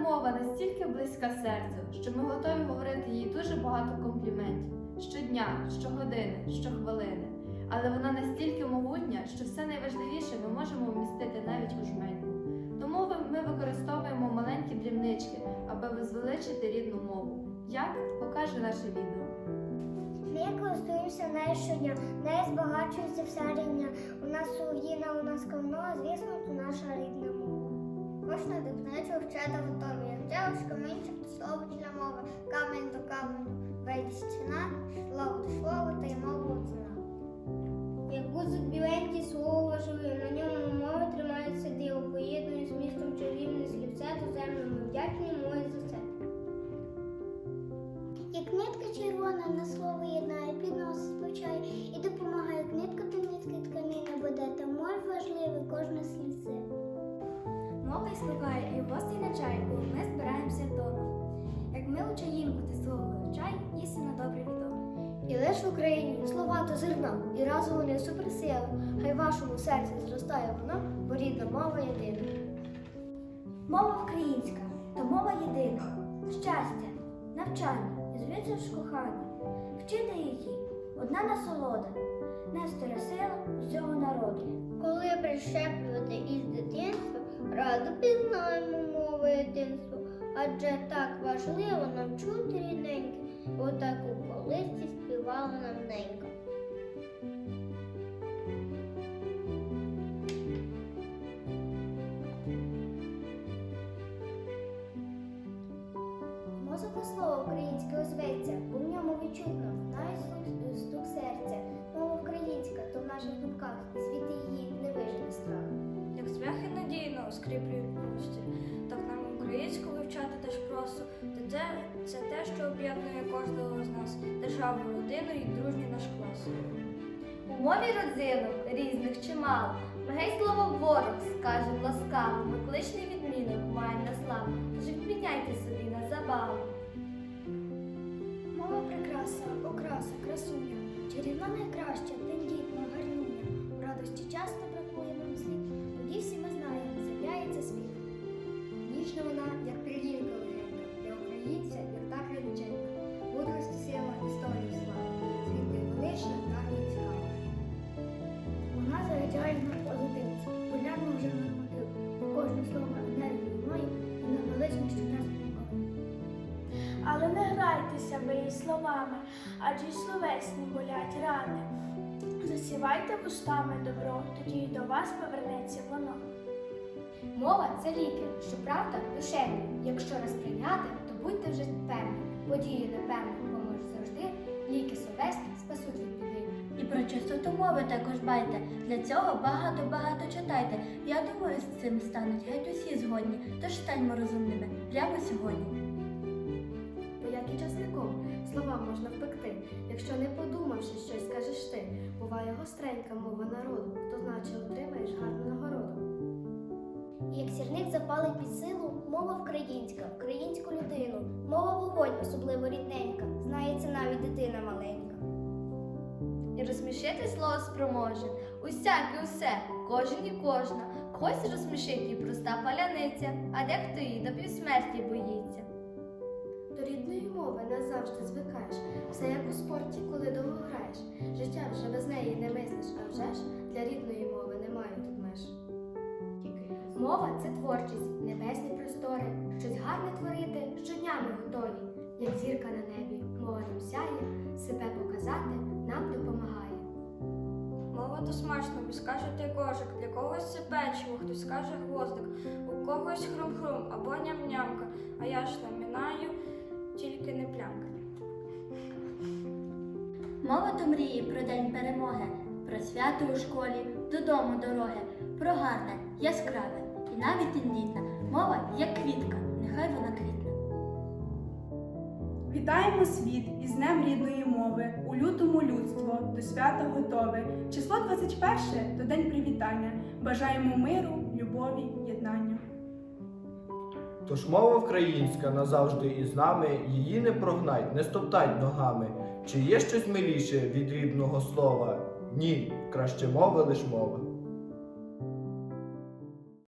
мова настільки близька серцю, що ми готові говорити їй дуже багато компліментів щодня, щогодини, щохвилини. Але вона настільки могутня, що все найважливіше ми можемо вмістити навіть у жменьку. Тому ми використовуємо маленькі дрібнички, аби возвеличити рідну мову. Як покаже наше відео. Ми користуємося нею щодня, нею збагачується вся рівня. У нас Україна, у нас ковно, а звісно, це наша рідна мова. Кожна дитинича вчета готові. Як В Україні слова то зерна, і разом вони суперсила. Хай вашому серці зростає вона, бо рідна мова єдина. Мова українська, то мова єдина. Щастя, навчання, і звідси ж кохання. Вчити її одна насолода, нестора сила усього народу. Коли прищеплювати із дитинства, радо пізнаємо мову єдинства, адже так важливо нам чути рідненьке, отак у співала нам ненька. Музика слово українське озветься, бо в ньому відчутно навіть стук, серця. Мова українська, то в наших думках, і звідти її не вижене страх. Як цвяхи надійно скріплюють це, це те, що об'єднує кожного з нас, державу, родину і дружній наш клас. У мові родзинок різних чимало. Ми гей слово ворог скаже ласкаво, ми кличний відмінок маємо на славу. Тож відміняйте не грайтеся ви її словами, адже й словесні болять рани. Засівайте вустами добро, тоді й до вас повернеться воно. Мова це ліки, що правда душевні. Якщо раз прийняти, то будьте вже певні. Події, напевно, поможуть завжди. Ліки словесні спасуть від біди. І про чистоту мови також дбайте. Для цього багато-багато читайте. Я думаю, з цим стануть геть усі згодні. Тож станьмо розумними прямо сьогодні. І слова можна впекти. Якщо не подумавши, щось скажеш ти. Буває гостренька мова народу, то значить отримаєш гарну нагороду. І як сірник запалить під силу, мова українська, українську людину, мова вогонь, особливо рідненька, знається навіть дитина маленька. І розсмішити слово спроможе. Усяке усе, кожен і кожна. Когось розсмішить і проста паляниця, а дехто її до півсмерті боїться. До рідної мови назавжди звикаєш, все як у спорті, коли довго граєш. Життя вже без неї не мислиш, а вже ж для рідної мови немає тут меж. Мова це творчість, небесні простори, щось гарне творити, щодня ми готові, як зірка на небі, мова нам сяє, себе показати нам допомагає. Мова то смачно, бо скажете кожик, для когось це печиво, хтось скаже гвоздик, у когось хрум-хрум або ням-нямка, а я ж наминаю, тільки не плямка. Мова то мрії про день перемоги, про свято у школі, додому дороги, про гарне, яскраве і навіть тендітна. Мова як квітка, нехай вона квітне. Вітаємо світ із Днем рідної мови. У лютому людство до свята готове. Число 21 то день привітання. Бажаємо миру, любові, єднання. Тож мова українська назавжди із нами, її не прогнать, не стоптать ногами. Чи є щось миліше від рідного слова? Ні, краще мова лиш мова.